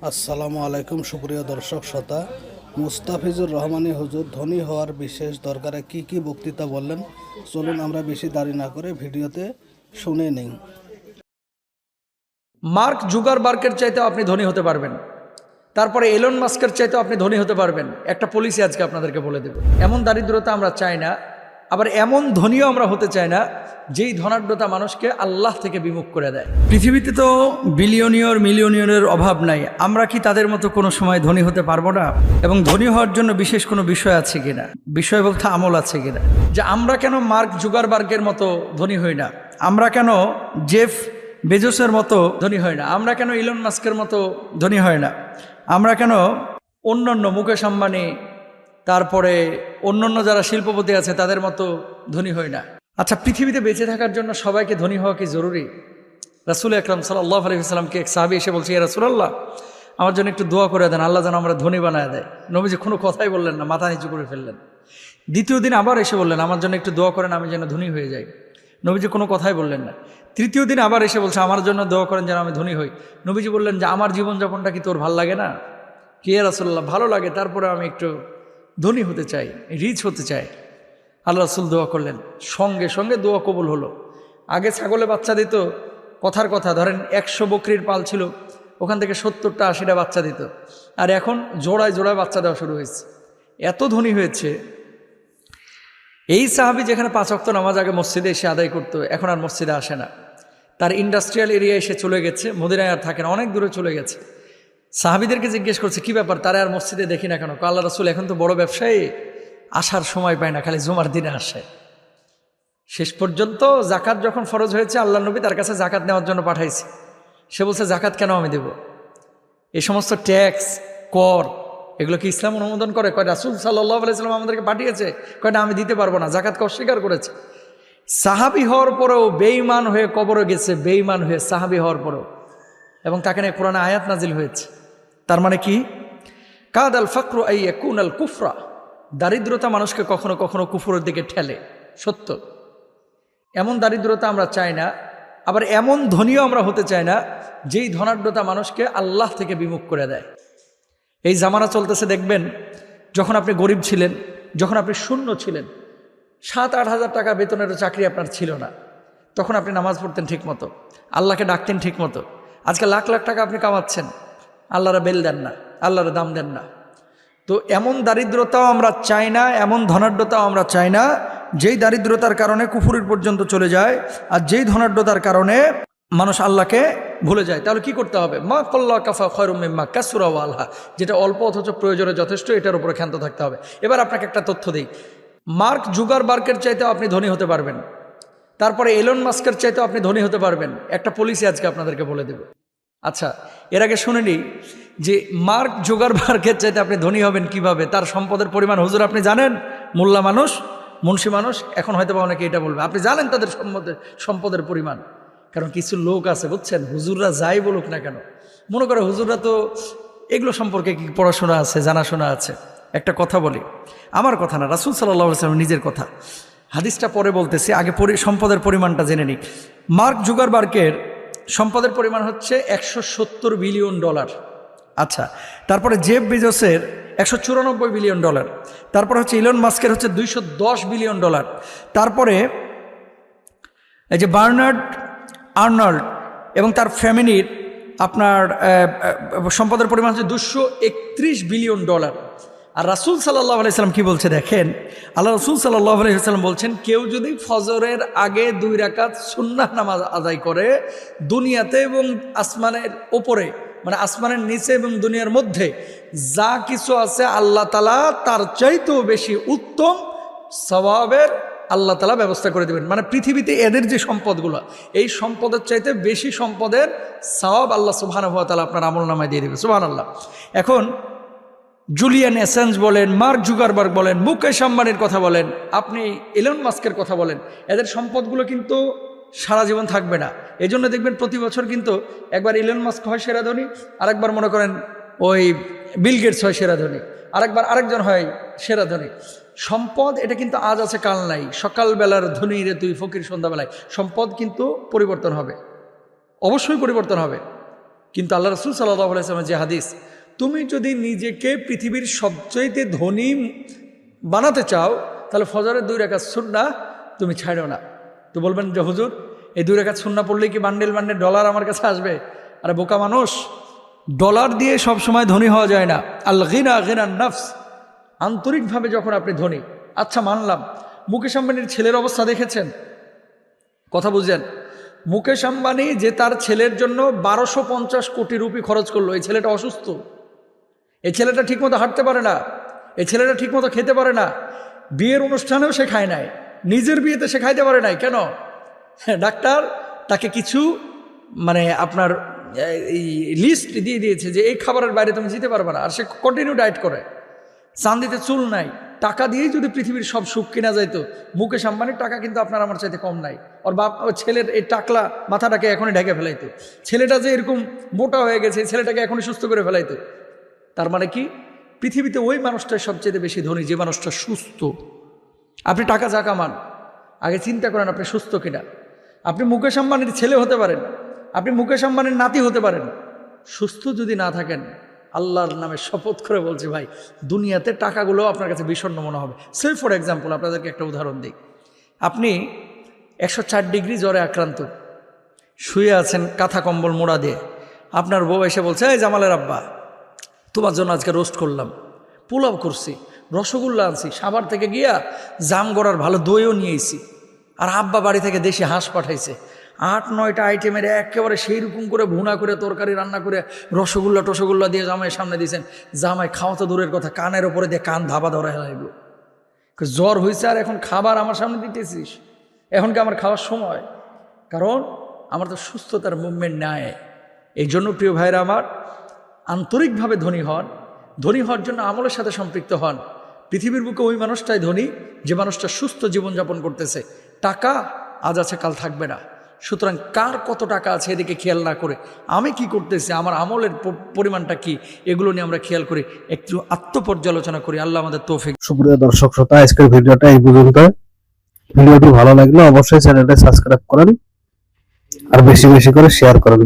আসসালামু আলাইকুম, সুপ্রিয় দর্শক শ্রোতা। মুস্তাফিজুর রহমানী হুজুর ধনী হওয়ার বিশেষ দরকারে কি কি বক্তৃতা বললেন? চলুন আমরা বেশি দাঁড়ি না করে ভিডিওতে শুনে নিই। মার্ক জুগার বার্কের চাইতেও আপনি ধনী হতে পারবেন। তারপরে এলন মাস্কের চাইতেও আপনি ধনী হতে পারবেন। একটা পলিসি আজকে আপনাদেরকে বলে দেব। এমন দারিদ্রতা আমরা চাই না আবার এমন ধনীও আমরা হতে চাই না, যেই ধনাঢ্যতা মানুষকে আল্লাহ থেকে বিমুখ করে দেয়। পৃথিবীতে তো বিলিয়নিয়র মিলিয়নিয়রের অভাব নাই, আমরা কি তাদের মতো কোনো সময় ধনী হতে পারব না? এবং ধনী হওয়ার জন্য বিশেষ কোনো বিষয় আছে কিনা? বিষয় বলতে আমল আছে কিনা? যে আমরা কেন মার্ক জুগারবার্গের মতো ধনী হই না? আমরা কেন জেফ বেজোসের মতো ধনী হয় না? আমরা কেন ইলন মাস্কের মতো ধনী হয় না? আমরা কেন অন্যান্য মুকেশ আম্বানি, তারপরে অন্যান্য যারা শিল্পপতি আছে, তাদের মতো ধনী হই না। আচ্ছা পৃথিবীতে বেঁচে থাকার জন্য সবাইকে ধনী হওয়া কি জরুরি? রাসুল আকরাম সাল্লাহ আলহিসামকে এক সাহাবি এসে বলছে, ইয়া রাসুলাল্লাহ, আমার জন্য একটু দোয়া করে দেন, আল্লাহ যেন আমরা ধনী বানায় দেয়। নবীজি কোনো কথাই বললেন না, মাথা নিচু করে ফেললেন। দ্বিতীয় দিন আবার এসে বললেন, আমার জন্য একটু দোয়া করেন, আমি যেন ধনী হয়ে যাই। নবীজি কোনো কথাই বললেন না। তৃতীয় দিন আবার এসে বলছে, আমার জন্য দোয়া করেন যেন আমি ধনী হই। নবীজি বললেন যে, আমার জীবনযাপনটা কি তোর ভালো লাগে না? কে রাসুল্লাহ ভালো লাগে, তারপরে আমি একটু ধনী হতে চাই রিচ হতে চাই আল্লাহ রসুল দোয়া করলেন। সঙ্গে সঙ্গে দোয়া কবুল হলো। আগে ছাগলে বাচ্চা দিত, কথার কথা। ধরেন একশো বকরির পাল ছিল, ওখান থেকে সত্তরটা, আশিটা বাচ্চা দিত। আর এখন জোড়ায় জোড়ায় বাচ্চা দেওয়া শুরু হয়েছে। এত ধনী হয়েছে। এই সাহাবি যেখানে পাঁচ অক্ত নামাজ আগে মসজিদে এসে আদায় করতো, এখন আর মসজিদে আসে না। তার ইন্ডাস্ট্রিয়াল এরিয়া এসে চলে গেছে, মদিনায় আর থাকে না, অনেক দূরে চলে গেছে। সাহাবিদেরকে জিজ্ঞেস করছে, কি ব্যাপার? তারা আর মসজিদে দেখি না কেন? আল্লাহ রাসুল, এখন তো বড় ব্যবসায়ী, আসার সময় পায় না, খালি জুমার দিনে আসে। শেষ পর্যন্ত জাকাত যখন ফরজ হয়েছে আল্লাহ নবী তার কাছে জাকাত নেওয়ার জন্য পাঠাইছে। সে বলছে, জাকাত কেন আমি দেব? এই সমস্ত ট্যাক্স, কর, এগুলো কি ইসলাম অনুমোদন করে? কয়, রাসুল সাল্লাহ আলাইসাল্লাম আমাদেরকে পাঠিয়েছে। কয়, না, আমি দিতে পারব না জাকাতকে অস্বীকার করেছে? সাহাবি হওয়ার পরেও বেইমান হয়ে কবরে গেছে বেইমান হয়ে সাহাবি হওয়ার পরেও। এবং তাকে নিয়ে কোরআনে আয়াত নাজিল হয়েছে। তার মানে কি? কাদ আল ফক্র আই কুন আল কুফরা। দারিদ্রতা মানুষকে কখনো কখনো কুফুরের দিকে ঠেলে, সত্য। এমন দারিদ্রতা আমরা চাই না, আবার এমন ধনীও আমরা হতে চাই না, যেই ধনাঢ্যতা মানুষকে আল্লাহ থেকে বিমুখ করে দেয়। এই জামানা চলতেছে, দেখবেন, যখন আপনি গরিব ছিলেন, যখন আপনি শূন্য ছিলেন, সাত, আট হাজার টাকা বেতনের চাকরি আপনার ছিল না, তখন আপনি নামাজ পড়তেন ঠিক মতো আল্লাহকে ডাকতেন ঠিক মতো আজকে লাখ লাখ টাকা আপনি কামাচ্ছেন আল্লাহরা বেল দেন না, আল্লাহরা দাম দেন না। তো এমন দারিদ্রতাও আমরা চাই না, এমন ধনাঢ্যতাও আমরা চাই না, যেই দারিদ্রতার কারণে কুফুরির পর্যন্ত চলে যায় আর যেই ধনাঢ্যতার কারণে মানুষ আল্লাহকে ভুলে যায়। তাহলে কি করতে হবে? মা কল্লা কাফা খয়রুম্মা কাসুরা আল্লাহ যেটা অল্প অথচ প্রয়োজনে যথেষ্ট, এটার উপরে ক্ষান্ত থাকতে হবে। এবার আপনাকে একটা তথ্য দিই। মার্ক জুগার বার্কের চাইতেও আপনি ধনী হতে পারবেন। তারপরে এলন মাস্কের চাইতেও আপনি ধনী হতে পারবেন। একটা পলিসি আজকে আপনাদেরকে বলে দেব। আচ্ছা এর আগে শুনেনি যে মার্ক জোগারবার্গের চাইতে আপনি ধনী হবেন কীভাবে? তার সম্পদের পরিমাণ হুজুর আপনি জানেন? মোল্লা মানুষ, মুন্সী মানুষ, এখন হয়তো বা অনেকে এটা বলবে। আপনি জানেন তাদের সম্পদের সম্পদের পরিমাণ? কারণ কিছু লোক আছে, বুঝছেন? হুজুররা যাই বলুক না কেন। মনে করে হুজুররা তো এগুলো সম্পর্কে কি পড়াশোনা আছে, জানাশোনা আছে? একটা কথা বলি। আমার কথা না, রাসুল সাল্লাহ সাল্লাম নিজের কথা। হাদিসটা পরে বলতেছি, আগে সম্পদের পরিমাণটা জেনে নিই। মার্ক জুগারবার্গের সম্পদের পরিমাণ হচ্ছে একশো সত্তর বিলিয়ন ডলার। আচ্ছা তারপরে জেব বেজসের একশো চুরানব্বই বিলিয়ন ডলার। তারপর হচ্ছে ইলন মাস্কের হচ্ছে দুইশো দশ বিলিয়ন ডলার। তারপরে এই যে বার্নার্ড আর্নল্ড এবং তার ফ্যামিলির আপনার সম্পদের পরিমাণ হচ্ছে দুশো একত্রিশ বিলিয়ন ডলার। আর রাসুল সাল্লাহ আলাইসাল্লাম কি বলছে দেখেন? আল্লাহ রসুল সাল্লাহ আলাইসাল্লাম বলছেন, কেউ যদি ফজরের আগে দুই রাকাত সুন্নাহ নামাজ আদায় করে, দুনিয়াতে এবং আসমানের ওপরে মানে আসমানের নিচে এবং দুনিয়ার মধ্যে, যা কিছু আছে আল্লাহ তালা তার চাইতেও বেশি উত্তম স্বভাবের আল্লাহ তালা ব্যবস্থা করে দেবেন। মানে পৃথিবীতে এদের যে সম্পদগুলো, এই সম্পদের চাইতে বেশি সম্পদের সওয়াব আল্লাহ সুবহান তালা আপনার আমল নামায় দিয়ে দেবে সুবহান আল্লাহ এখন জুলিয়ান এসেন্স বলেন, মার্ক জুগারবার্গ বলেন, মুকেশ আম্বানির কথা বলেন, আপনি এলন মাস্কের কথা বলেন, এদের সম্পদগুলো কিন্তু সারা জীবন থাকবে না। এই জন্য দেখবেন প্রতি বছর কিন্তু একবার ইলন মাস্ক হয় সেরা ধনী আরেকবার মনে করেন ওই বিল গেটস হয় সেরা ধনী আরেকবার আরেকজন হয় সেরা ধনী সম্পদ, এটা কিন্তু আজ আছে, কাল নাই। সকালবেলার ধনী রে তুই, ফকির সন্ধ্যাবেলায়। সম্পদ কিন্তু পরিবর্তন হবে। অবশ্যই পরিবর্তন হবে। কিন্তু আল্লাহ রসুল সাল্লাহ আলাইসলামের যে হাদিস তুমি যদি নিজেকে পৃথিবীর সবচাইতে ধনী বানাতে চাও, তাহলে ফজরের দুই রেখা সুন্না তুমি ছাড়ো না। তো বলবেন যে, হুজুর, এই দুই রেখা সুন্না পড়লে কি বান্ডেল বান্ডেল, ডলার আমার কাছে আসবে? আরে বোকা মানুষ, ডলার দিয়ে সব সময় ধনী হওয়া যায় না। আল গিনা গিনা নফস, আন্তরিকভাবে যখন আপনি ধনী। আচ্ছা মানলাম। মুকেশ আম্বানির ছেলের অবস্থা দেখেছেন? কথা বুঝলেন? মুকেশ আম্বানি যে তার ছেলের জন্য বারোশো কোটি রুপি খরচ করল, এই ছেলেটা অসুস্থ। এই ছেলেটা ঠিকমতো হাঁটতে পারে না এই ছেলেটা ঠিকমতো খেতে পারে না বিয়ের অনুষ্ঠানেও সে খায় নাই নিজের বিয়েতে সে খাইতে পারে নাই কেন? হ্যাঁ, ডাক্তার তাকে কিছু মানে আপনার এই লিস্ট দিয়ে দিয়েছে যে এই খাবারের বাইরে তুমি যেতে পারবে না আর সে কন্টিনিউ ডায়েট করে। চান্দিতে চুল নাই টাকা দিয়েই যদি পৃথিবীর সব সুখ কেনা যাইতো মুকেশ আম্বানির টাকা কিন্তু আপনার আমার চাইতে কম নাই। ওর বাপ ওর ছেলের এই টাকলা মাথাটাকে এখনই ঢেকে ফেলাইতো। ছেলেটা যে এরকম মোটা হয়ে গেছে ছেলেটাকে এখনই সুস্থ করে ফেলাইতো। তার মানে কি? পৃথিবীতে ওই মানুষটাই সবচেয়ে বেশি ধনী, যে মানুষটা সুস্থ। আপনি টাকা যা কামান, আগে চিন্তা করেন আপনি সুস্থ কিনা। আপনি মুকেশ আম্বানির ছেলে হতে পারেন, আপনি মুকেশ আম্বানির নাতি হতে পারেন। সুস্থ যদি না থাকেন, আল্লাহর নামে শপথ করে বলছি ভাই, দুনিয়াতে টাকাগুলো আপনার কাছে বিষণ্ণ মনে হবে। সে ফর এক্সাম্পল আপনাদেরকে একটা উদাহরণ দিই। আপনি একশো চার ডিগ্রি জ্বরে আক্রান্ত, শুয়ে আছেন কাঁথা কম্বল মোড়া দিয়ে। আপনার বউ এসে বলছে, এই জামালের আব্বা তোমার জন্য আজকে রোস্ট করলাম। পোলাও করছি, রসগোল্লা আনছি সাবার থেকে গিয়া জাম গড়ার ভালো দইও নিয়েছি আর আব্বা বাড়ি থেকে দেশি হাঁস পাঠাইছে। আট, নয়টা আইটেমের একেবারে সেই রকম করে ভুনা করে তরকারি রান্না করে রসগোল্লা টসগোল্লা দিয়ে জামাই সামনে দিয়েছেন। জামাই খাওয়া তো দূরের কথা, কানের ওপরে দিয়ে কান ধাবা ধরা লাগল জ্বর হয়েছে আর এখন খাবার আমার সামনে দিতেছিস। এখন কি আমার খাওয়ার সময়? কারণ আমার তো সুস্থতার মুভমেন্ট নেয় এই জন্য প্রিয় ভাইরা আমার আন্তরিকভাবে ধনী হন, ধনী হওয়ার জন্য আমলের সাথে সম্পৃক্ত হন। পৃথিবীর বুকে ওই মানুষটাই ধনী, যে মানুষটা সুস্থ জীবনযাপন করতেছে। টাকা আজ আছে, কাল থাকবে না। সুতরাং কার কত টাকা আছে এদিকে খেয়াল না করে, আমি কি করতেছি, আমার আমলের পরিমাণটা কি, এগুলো নিয়ে আমরা খেয়াল করি, একটু আত্মপর্যালোচনা করি। আল্লাহ আমাদের তৌফিক সুপ্রিয় দর্শক শ্রোতা, আজকের ভিডিওটা এই পর্যন্ত। ভিডিওটি ভালো লাগলে অবশ্যই চ্যানেলটা সাবস্ক্রাইব করেন, আর বেশি বেশি করে শেয়ার করেন।